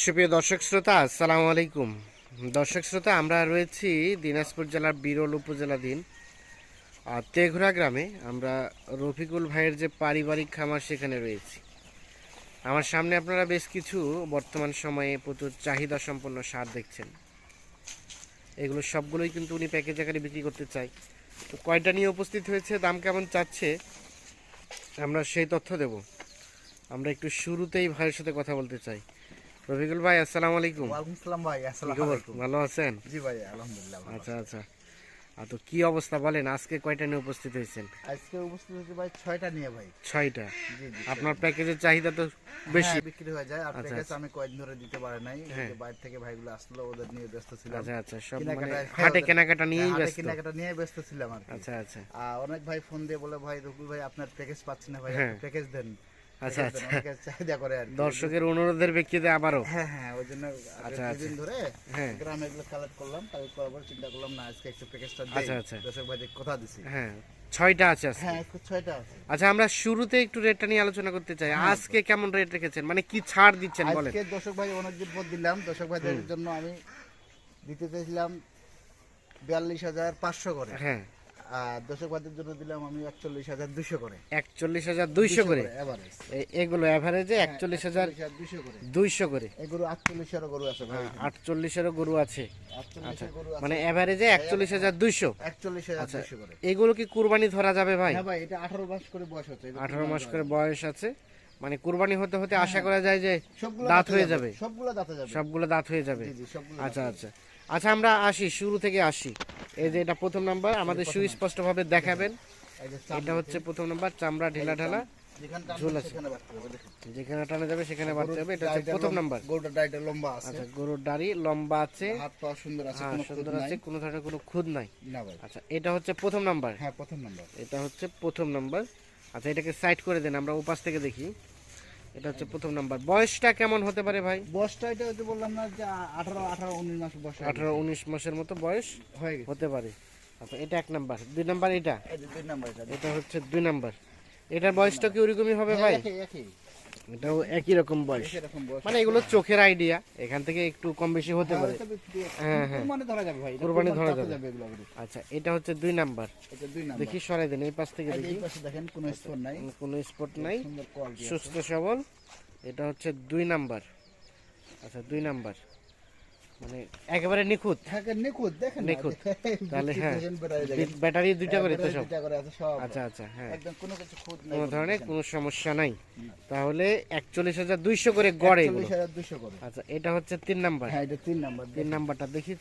সুপ্রিয় দর্শক শ্রোতা, আসসালামু আলাইকুম। দর্শক শ্রোতা, আমরা রয়েছি দিনাজপুর জেলার বিরল উপজেলাধীন আর তেঘরা গ্রামে। আমরা রফিকুল ভাইয়ের যে পারিবারিক খামার, সেখানে রয়েছি। আমার সামনে আপনারা বেশ কিছু বর্তমান সময়ে প্রচুর চাহিদা সম্পন্ন সার দেখছেন। এগুলো সবগুলোই কিন্তু উনি প্যাকেজ আকারে বিক্রি করতে চাই তো কয়টা নিয়ে উপস্থিত হয়েছে, দাম কেমন চাচ্ছে, আমরা সেই তথ্য দেব। আমরা একটু শুরুতেই ভাইয়ের সাথে কথা বলতে চাই। রফিকুল ভাই আসসালামু আলাইকুম। ওয়ালাইকুম সালাম ভাই আসসালামু আলাইকুম। ভালো আছেন? জি ভাই আলহামদুলিল্লাহ আচ্ছা আচ্ছা। আর তো কি অবস্থা বলেন আজকে কয়টা নিয়ে উপস্থিত হয়েছেন? আজকে উপস্থিত হয়েছে ভাই ছয়টা নিয়ে ভাই। ছয়টা? আপনার প্যাকেজের চাহিদা তো বেশি। হ্যাঁ, বিক্রি হয়ে যায়। আর আচ্ছা, প্যাকেজ আমি কয়েকদিন ধরে দিতে পারে নাই। হ্যাঁ। বাইরে থেকে ভাইগুলো আসলো ওদের নিয়ে ব্যস্ত ছিলাম। আচ্ছা আচ্ছা সব মানে হাটে হ্যাঁ, কেনাকাটা নিয়েই ব্যস্ত। কেনাকাটা নিয়ে ব্যস্ত ছিলাম আর আচ্ছা আচ্ছা। আর অনেক ভাই ফোন দিয়ে বলে ভাই রকুল ভাই আপনার প্যাকেজ পাচ্ছি না ভাই। প্যাকেজ দেন। আচ্ছা, চাহিদা করে আর দর্শকের অনুরোধের ভিত্তিতে আবারও। হ্যাঁ হ্যাঁ ওই জন্য আচ্ছা, আচ্ছা। দিন ধরে হ্যাঁ। গ্রামে এগুলো কালেক্ট করলাম কালেক্ট করার পর চিন্তা করলাম না আজকে একটু প্যাকেজটা আচ্ছা, দিই। আচ্ছা। দর্শক ভাই কথা দিছি। হ্যাঁ ছয়টা আছে হ্যাঁ ছয়টা আছে। আচ্ছা আমরা শুরুতে একটু রেটটা নিয়ে আলোচনা করতে চাই। আজকে কেমন রেট রেখেছেন? মানে কি ছাড় দিচ্ছেন বলেন। আজকে দর্শক ভাই অনেকদিন পর দিলাম। দর্শক ভাইদের জন্য আমি দিতে চাইছিলাম বিয়াল্লিশ হাজার পাঁচশো করে। হ্যাঁ। আর দর্শক ভাইদের জন্য দিলাম আমি একচল্লিশ হাজার দুশো করে। একচল্লিশ হাজার দুইশো করে? এভারেজ এগুলো অ্যাভারেজে একচল্লিশ হাজার দুশো করে। দুইশো করে। এগুলো আটচল্লিশেরও গরু আছে ভাই। আটচল্লিশেরও গরু আছে। আটচল্লিশের মানে অ্যাভারেজে একচল্লিশ হাজার দুইশো। একচল্লিশ হাজার দুশো করে। এগুলো কি কুরবানি ধরা যাবে ভাই? হ্যাঁ ভাই এটা আঠারো মাস করে বয়স হচ্ছে। এটা আঠারো মাস করে বয়স আছে। মানে কুরবানি হতে হতে আশা করা যায় যে সবগুলো দাঁত হয়ে যাবে। সবগুলো দাঁতে যাবে। সবগুলো দাঁত হয়ে যাবে। জি সবগুলো আচ্ছা আচ্ছা। আচ্ছা আমরা আসি শুরু থেকে আসি। এই যে এটা প্রথম নাম্বার আমাদের সুস্পষ্ট ভাবে দেখাবেন। এটা হচ্ছে প্রথম নাম্বার চামড়া ঢিলা ঢালা যেখানে ঝোল টানবেন আছে। সেখানে বাড়তে যেখানে টানা যাবে সেখানে বাড়তে হবে। এটা হচ্ছে প্রথম লম্বা- নাম্বার। গরুটা ডাইটা লম্বা আছে। আচ্ছা গরুর দাড়ি লম্বা আছে। হাত পা সুন্দর আছে হ্যাঁ কোনো সুন্দর আছে কোনো ধরনের কোনো খুদ নাই। না ভাই। আচ্ছা এটা হচ্ছে প্রথম নাম্বার। হ্যাঁ প্রথম নাম্বার। এটা হচ্ছে প্রথম নাম্বার। আচ্ছা এটাকে সাইড করে দেন আমরা উপাস থেকে দেখি। এটা হচ্ছে প্রথম নাম্বার। বয়সটা কেমন হতে পারে ভাই? বয়সটা এটা হচ্ছে বললাম না যে আঠারো আঠারো উনিশ মাস বয়স হয়ে আঠারো উনিশ মাসের মতো বয়স। হয়ে গেছে। হতে পারে। আচ্ছা এটা এক নাম্বার। দুই নাম্বার এটা? এই যে দুই নাম্বার এটা। এটা হচ্ছে দুই নাম্বার। এটার বয়সটা কি ওরকমই হবে ভাই? একই একই। এটাও একই রকম বয়স। মানে এগুলো চোখের আইডিয়া এখান থেকে একটু কম বেশি হতে পারে। হ্যাঁ, হ্যাঁ। কুরবানি ধরা যাবে ভাই কুরবানি ধরা যাবে। আচ্ছা এটা হচ্ছে দুই নাম্বার। দেখি সরাই দেন এই পাশ থেকে দেখি। দেখেন কোনো স্টোর নাই। কোনো স্পট নাই। সুস্থ সবল। এটা হচ্ছে দুই নাম্বার। আচ্ছা দুই নাম্বার। মানে একেবারে নিখুঁত। নিখুঁত দেখেন নিখুঁত। তাহলে হ্যাঁ। ব্যাটারি দুইটা করে তো সব। আচ্ছা আচ্ছা হ্যাঁ। একদম কোনো কিছু খুঁত নাই কোনো ধরনের কোনো সমস্যা নাই। তাহলে একচল্লিশ হাজার দুইশো করে গড়ে। 41,200 করে। আচ্ছা এটা হচ্ছে তিন নাম্বার। হ্যাঁ এটা তিন নাম্বার তিন নাম্বারটা দেখি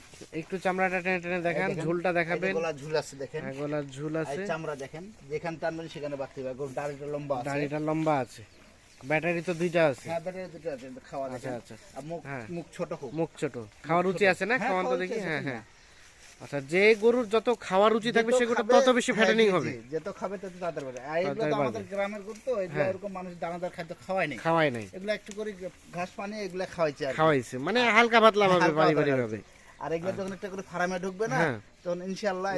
একটু চামড়াটা টেনে টেনে দেখান ঝুলটা দেখাবেন। গলা ঝুল আছে দেখেন। হ্যাঁ, গলার ঝুল আছে। চামড়া দেখেন যেখানে টানবেন সেখানে বাড়তে হবে দাড়িটা লম্বা আছে। দাড়িটা লম্বা আছে। ব্যাটারি তো দুইটা আছে। হ্যাঁ ব্যাটারি দুটো আছে খাওয়া আচ্ছা আচ্ছা। মুখ হ্যাঁ। মুখ ছোট খুব মুখ ছোট। খাওয়ার রুচি আছে না? হ্যাঁ, খাওয়ান তো দেখি হ্যাঁ হ্যাঁ। আচ্ছা যে গরুর যত খাওয়ার রুচি থাকবে সেগুলো তত বেশি ফ্যাটেনিং হবে। যত খাবে তত তাড়াতাড়ি বাড়ে। আর এগুলো তো আমাদের গ্রামের গরু তো এগুলো হ্যাঁ। এরকম মানুষ দানাদার খাদ্য খাওয়ায় নাই। খাওয়াই নাই। এগুলো একটু করে ঘাস পানি এগুলো খাওয়াইছে খাওয়াইছে। মানে হালকা পাতলা ভাবে পারিবারিক ভাবে আর এগুলো যখন একটা করে ফার্মে ঢুকবে না হ্যাঁ। তখন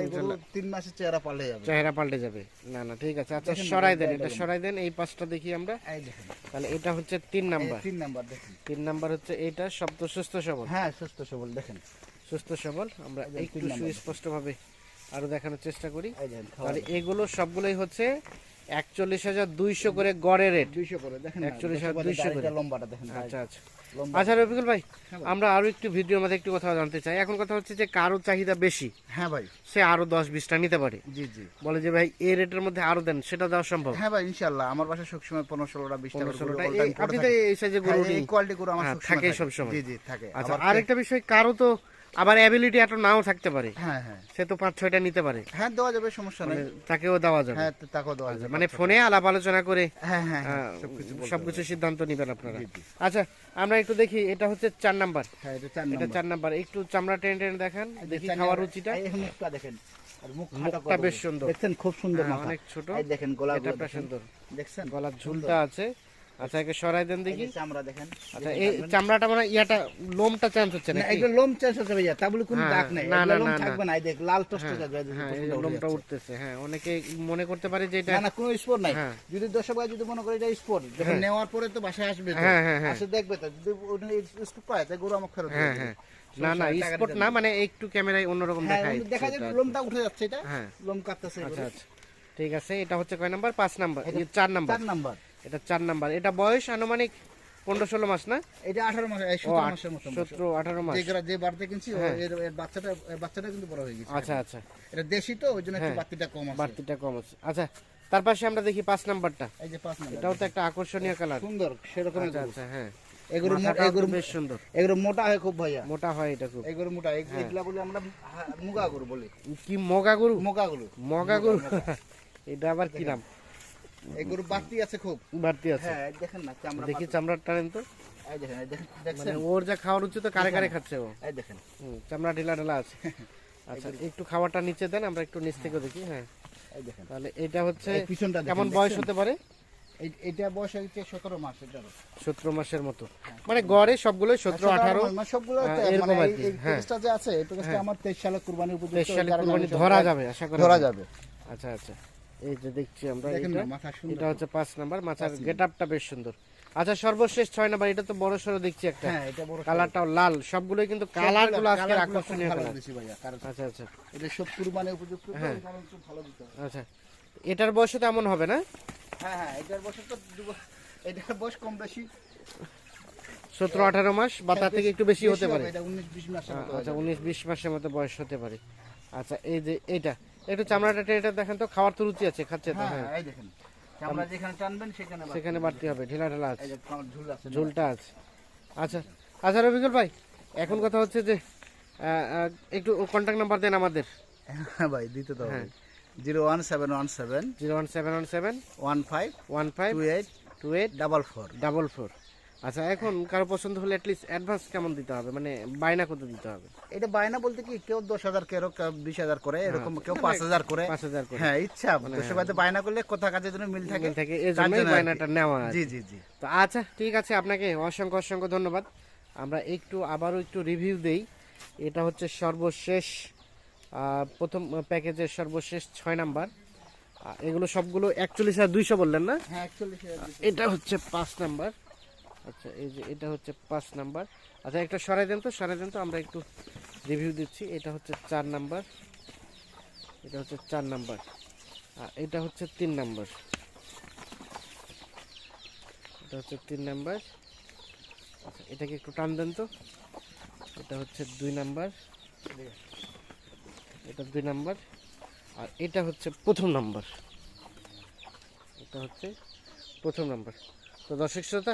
এগুলো তিন মাসের চেহারা পাল্টে যাবে। চেহারা পাল্টে যাবে। না না ঠিক আছে। আচ্ছা সরাই দেন এটা সরাই দেন এই পাঁচটা দেখি আমরা। তাহলে এটা হচ্ছে তিন নাম্বার। তিন নাম্বার দেখেন। তিন নাম্বার হচ্ছে এইটা শব্দ সুস্থ সবল। হ্যাঁ সুস্থ সবল দেখেন। সুস্থ সবল। আমরা একটু সুস্পষ্ট ভাবে আরও দেখানোর চেষ্টা করি। তাহলে এগুলো সবগুলোই হচ্ছে একচল্লিশ হাজার দুইশো করে গড়ে রেট দুইশো করে দেখেন 41,200 দর্শক ভাই, করে। লম্বাটা দেখেন আচ্ছা আচ্ছা। আচ্ছা রফিকুল ভাই হ্যাঁ আমরা আরও একটু ভিডিওর মধ্যে একটু কথা জানতে চাই। এখন কথা হচ্ছে যে কারও চাহিদা বেশি হ্যাঁ ভাই। সে আরও দশ বিশটা নিতে পারে। জি জি। বলে যে ভাই এই রেটের মধ্যে আরও দেন সেটা দেওয়া সম্ভব? হ্যাঁ ভাই ইনশাল্লাহ আমার বাসায় সবসময় পনেরো ষোলোটা বিশটা ষোলোটা আপনি তো এই সাইজে হ্যাঁ, গরু কোয়ালিটি গরু আমার হ্যাঁ, থাকে। সবসময়। জি জি থাকে। আচ্ছা আরেকটা বিষয় কারও তো আবার অ্যাবিলিটি এত নাও থাকতে পারে। হ্যাঁ হ্যাঁ। সে তো পাঁচ ছয়টা নিতে পারে। হ্যাঁ দেওয়া যাবে সমস্যা নেই। মানে তাকেও দেওয়া যাবে। হ্যাঁ তাকেও দেওয়া যাবে। মানে ফোনে আলাপ আলোচনা করে হ্যাঁ হ্যাঁ হ্যাঁ সবকিছু সিদ্ধান্ত নিবেন আপনারা। আচ্ছা আমরা একটু দেখি এটা হচ্ছে চার নাম্বার। হ্যাঁ এটা চার এটা চার নাম্বার। একটু চামড়া টেনে টেনে দেখান দেখি খাওয়ার রুচিটা। এই মুখটা দেখেন মুখটা বেশ সুন্দর। দেখছেন খুব সুন্দর অনেক ছোট। এই দেখেন গলা এটা সুন্দর। দেখছেন? গলার ঝুলটা আছে। আচ্ছা একে সরাই দেন দেখি। চামড়া দেখেন। আচ্ছা এই চামড়াটা মানে ইয়াটা লোমটা চান্স হচ্ছে না এগুলো লোম চাষ হচ্ছে ভাইয়া তা বলে কোনো দাগ নাই। না, না। থাকবে না এই দেখ লাল হ্যাঁ, যাবে হ্যাঁ লোমটা উঠতেছে হ্যাঁ অনেকে মনে করতে পারে যে এটা না না কোনো স্পোর্ট নাই। হ্যাঁ। যদি দর্শক ভাই যদি মনে করে এটা স্পোর্ট যখন নেওয়ার পরে তো বাসায় আসবে তো। আসে দেখবে তো যদি ওটা স্পোর্ট পায় তাই গরু আমাকে ফেরত দিয়ে না না স্পট না মানে একটু ক্যামেরায় অন্যরকম দেখায় দেখা যায় লোমটা উঠে যাচ্ছে এটা। লোম কাটতেছে আচ্ছা আচ্ছা। ঠিক আছে এটা হচ্ছে কয় নাম্বার? পাঁচ নাম্বার। চার নাম্বার। চার নাম্বার। এটা চার নাম্বার। এটা বয়স আনুমানিক পনেরো ষোলো মাস না? এটা আঠারো মাস সতেরো মাসের মতো সতেরো আঠারো মাস। যে বাড়তে কিনছি হ্যাঁ। বাচ্চাটা বাচ্চাটা কিন্তু বড় হয়ে গেছে আচ্ছা আচ্ছা। এটা দেশি তো ওই জন্য হ্যাঁ। বাড়তিটা কম আছে। বাড়তিটা কম আছে। আচ্ছা তার পাশে আমরা দেখি পাঁচ নাম্বারটা। এই যে পাঁচ নাম্বার। এটাও তো একটা আকর্ষণীয় কালার। সুন্দর সেরকম আচ্ছা আচ্ছা হ্যাঁ। এগুলো এগুলো বেশ সুন্দর। এগুলো মোটা হয় খুব ভাইয়া। মোটা হয় এটা খুব। এগুলো মোটা হ্যাঁ। এগ- এগুলা বলে আমরা মুগা গরু বলি। কি মগা গরু মুগা গরু মগা গরু এটা আবার কি নাম? এই গরু বাড়তি আছে খুব। বাড়তি আছে। হ্যাঁ দেখেন না চামড়া দেখি চামড়ার টানেন তো। এই দেখেন দেখেন মানে ওর যা খাওয়ার উচিত কারে কারে খাচ্ছে ও। এই দেখেন। চামড়া ঢিলা ঢালা আছে। আচ্ছা একটু খাওয়াটা নিচে দেন আমরা একটু নিচ থেকে দেখি হ্যাঁ। এই দেখেন। তাহলে এটা হচ্ছে পিছনটা কেমন বয়স হতে পারে? এটা বয়স হচ্ছে সতেরো মাস এটারও সতেরো মাসের মতো। মানে গড়ে সবগুলোই সতেরো আঠারো মাস, সবগুলো হ্যাঁ, মানে হ্যাঁ। যে আছে আমার তেইশ সালে ধরা যাবে আশা করি ধরা যাবে। আচ্ছা আচ্ছা। এই যে দেখছি আমরা এটা। হচ্ছে পাঁচ নাম্বার মাথার গেট আপটা বেশ সুন্দর। আচ্ছা সর্বশেষ ছয় নাম্বার এটা তো বড় সড়ো দেখছি একটা। হ্যাঁ কালারটাও লাল। সবগুলোই কিন্তু কালারগুলো আজকে আকর্ষণীয় আচ্ছা আচ্ছা। এটা সব কুরবানি উপযুক্ত হ্যাঁ। আচ্ছা। এটার বয়স তো এমন হবে না? হ্যাঁ হ্যাঁ এটার বয়স তো এটার বয়স কম বেশি। সতেরো আঠারো মাস বা তার থেকে একটু বেশি হতে পারে। এটা উনিশ বিশ মাসের মতো আচ্ছা উনিশ বিশ মাসের মতো বয়স হতে পারে। আচ্ছা এই যে এইটা একটু চামড়াটা এটা দেখেন তো খাওয়ার তো রুচি আছে খাচ্ছে তো হ্যাঁ হ্যাঁ। এই দেখেন আমরা যেখানে টানবেন সেখানে সেখানে বাড়তি হবে ঢিলা ঢালা আছে। এই যে আমার ঝুল আছে ঝোলটা আছে। আচ্ছা আচ্ছা রবিকুল ভাই এখন কথা হচ্ছে যে একটু কন্ট্যাক্ট নাম্বার দেন আমাদের। হ্যাঁ ভাই দিতে তো হ্যাঁ। Zero one seven one seven zero one seven one seven one five one five two eight two eight double four. Double four. আচ্ছা এখন কারও পছন্দ হলে অ্যাটলিস্ট অ্যাডভান্স কেমন দিতে হবে? মানে বায়না কত দিতে হবে? এটা বায়না বলতে কি কেউ দশ হাজার কেউ বিশ হাজার করে এরকম কেউ পাঁচ হাজার করে। পাঁচ হাজার করে। হ্যাঁ ইচ্ছা দশের বাড়িতে বায়না করলে কথা কাজের জন্য মিল থাকে? মিল থাকে এই জন্যই জন্য বায়নাটা নেওয়া জি জি জি। তো আচ্ছা ঠিক আছে আপনাকে অসংখ্য অসংখ্য ধন্যবাদ। আমরা একটু আবারও একটু রিভিউ দেই। এটা হচ্ছে সর্বশেষ প্রথম প্যাকেজের সর্বশেষ ছয় নাম্বার। এগুলো সবগুলো একচল্লিশ হাজার দুইশো বললেন না? হ্যাঁ এটা হচ্ছে পাঁচ নাম্বার। আচ্ছা এই যে এটা হচ্ছে পাঁচ নাম্বার। আচ্ছা একটা সরাই দেন তো, সরাই দেন তো, আমরা একটু রিভিউ দিচ্ছি। এটা হচ্ছে চার নাম্বার। এটা হচ্ছে চার নাম্বার। আর এটা হচ্ছে তিন নাম্বার। এটা হচ্ছে তিন নাম্বার। আচ্ছা এটাকে একটু টান দেন তো। এটা হচ্ছে দুই নাম্বার। এটা দুই নাম্বার। আর এটা হচ্ছে প্রথম নাম্বার। এটা হচ্ছে প্রথম নাম্বার। তো দর্শক শ্রোতা